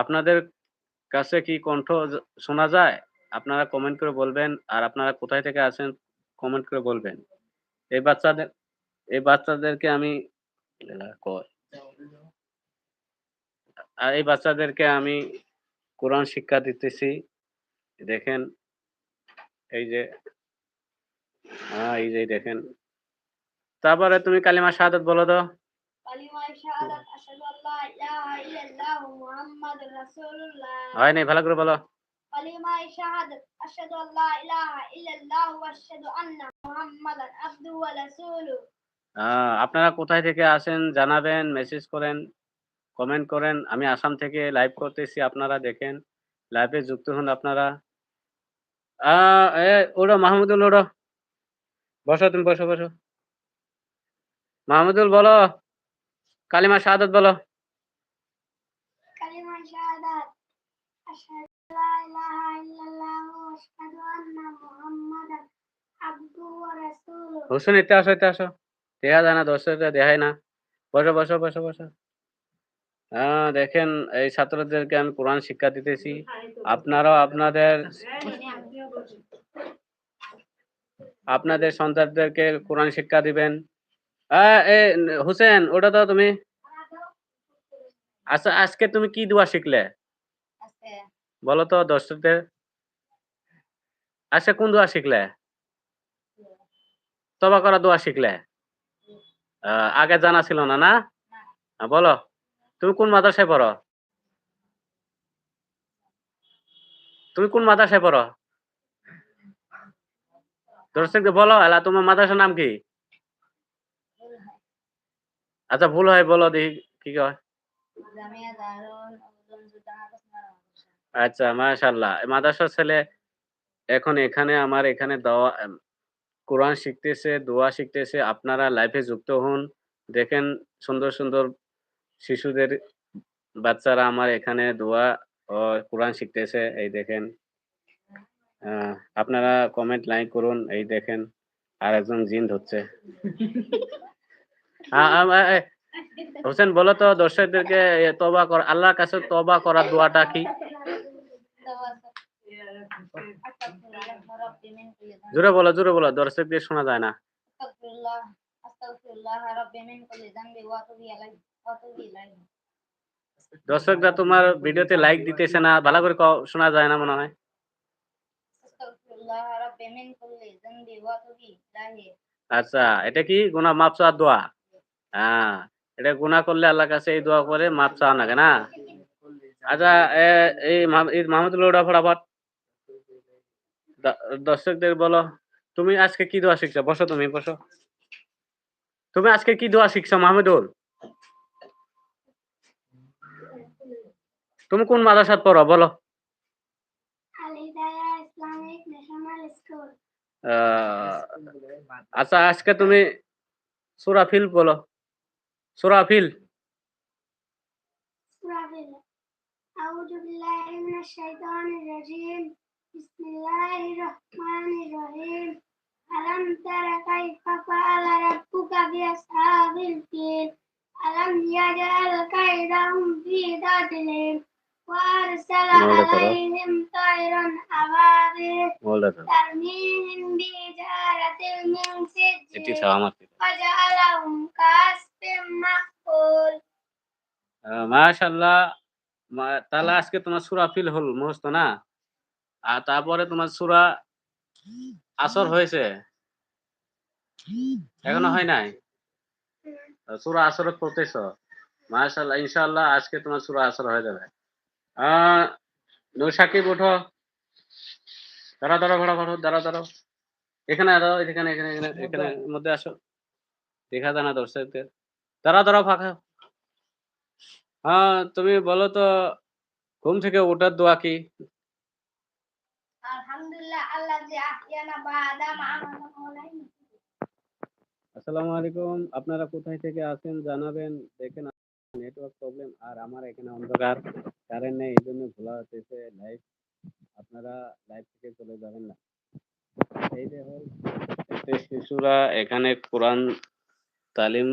আপনাদের কাছে কি কণ্ঠ শোনা যায়? আপনারা কমেন্ট করে বলবেন, আর আপনারা কোথায় থেকে আছেন কমেন্ট করে বলবেন। এই বাচ্চাদের, এই বাচ্চাদেরকে আমি এই বাচ্চাদেরকে আমি কোরআন শিক্ষা দিতেছি। দেখেন, এই যে হ্যাঁ এই যে দেখেন। তারপরে তুমি কালিমা শাহাদাত বলো তো। হয় নাই, ভালো করে বলো। আপনারা কোথায় থেকে আসেন, জানাবেন মেসেজ করেন কমেন্ট করেন। আমি আসাম থেকে লাইভ করতেছি, আপনারা দেখেন। লাইভে যুক্ত হন আপনারা। ওড়ো, মাহমুদুল, ওড়ো। বসো, তুমি বসো বসো। মাহমুদুল, বলো। কালিমা শাহাদাত বলো। হুসেন শাহাদাত আশহাদু লা এতে আসো এতে আসো। দেয়া যায় না দর্শকরা দেখায় না। বসো বসো বসো বসো। হ্যাঁ দেখেন এই ছাত্রদেরকে আমি কোরআন শিক্ষা দিতেছি। আপনারাও আপনাদের আপনাদের সন্তানদেরকে কোরআন শিক্ষা দিবেন। হোসেন ওটা তো তুমি। আচ্ছা আজকে তুমি কি দোয়া শিখলে? বলো তো দর্শকদের। আজকে কোন দোয়া শিখলে? তবা করা দোয়া শিখলে? আগে জানা ছিল না না? বলো তুমি কোন মাদ্রাসায় পড়ো? তুমি কোন মাদ্রাসায় পড়ো? দর্শকদের বলো এলা তোমার মাদ্রাসার নাম কি? আচ্ছা ভুল হয় বলো দেখি কি কয়। আচ্ছা মাশাল্লাহ মাদ্রাসার ছেলে এখন এখানে আমার এখানে এম, কোরআন শিখতেছে দোয়া শিখতেছে। আপনারা লাইফে যুক্ত হন। দেখেন সুন্দর সুন্দর শিশুদের বাচ্চারা আমার এখানে দোয়া ও কোরআন শিখতেছে। এই দেখেন আপনারা কমেন্ট লাইক করুন। এই দেখেন আর একজন জিন ধরছে। হোসেন, বলো তো, দর্শকদেরকে তবা কর, আল্লাহর কাছে তবা করার দোয়াটা কি? জোরে বলো জোরে বলো দর্শক দিয়ে শোনা যায় না। দর্শকরা তোমার ভিডিওতে লাইক দিতেছে না, ভালো করে শোনা যায় না মনে হয়। আচ্ছা এটা কি? গুনা মাপ দোয়া? হ্যাঁ এটা গুণা করলে আল্লাহ কাছে এই দোয়া করে মাপ চাওয়া লাগে না? আচ্ছা এই মাহমুদুল ফটাফট। দর্শকদের বলো, তুমি আজকে কি দোয়া শিখছো? বসো তুমি বসো। তুমি আজকে কি দোয়া শিখছো মাহমুদুল? তুমি কোন মাদ্রাসাত পড়ো, বলো। আচ্ছা আজকে তুমি সুরা ফিল বলো। সুরাফিল سورة أعوذ بالله من الشيطان الرجيم بسم الله الرحمن الرحيم ألم تر كيف فعل ربك بأصحاب الفيل ألم يجعل كيدهم في تضليل وأرسل مولى ترى. عليهم طيرا أبابيل বলে তো ترميهم بحجارة من এটি سجيل ছাড়া আমার কি? وجعلهم كعصف মাশাল্লাহ তাহলে আজকে তোমার সুরা ফিল হল মুহস্ত না? আর তারপরে তোমার সুরা আসর হয়েছে? এখনও হয় নাই? সুরা আসর করতেছ মাশাল্লাহ ইনশাল্লাহ আজকে তোমার সুরা আসর হয়ে যাবে। আহ সাকিব ওঠো দাঁড়া দাঁড়া ঘোড়া ঘোড়া দাঁড়া দাঁড়াও। এখানে দাঁড়াও এখানে এখানে এখানে এখানে মধ্যে আসো। দেখা জানা দর্শকদের। দাঁড়া দাঁড়াও ফাঁকা। হ্যাঁ তুমি বলো তো ঘুম থেকে ওঠার দোয়া কি? amanna আসসালামু আলাইকুম আপনারা কোথায় থেকে আছেন জানাবেন। দেখেন নেটওয়ার্ক প্রবলেম আর আমার এখানে অন্ধকার কারেন্ট নেই এই জন্য খোলা হতেছে লাইভ আপনারা লাইভ থেকে চলে যাবেন না। এই যে শিশুরা এখানে কোরআন তালিম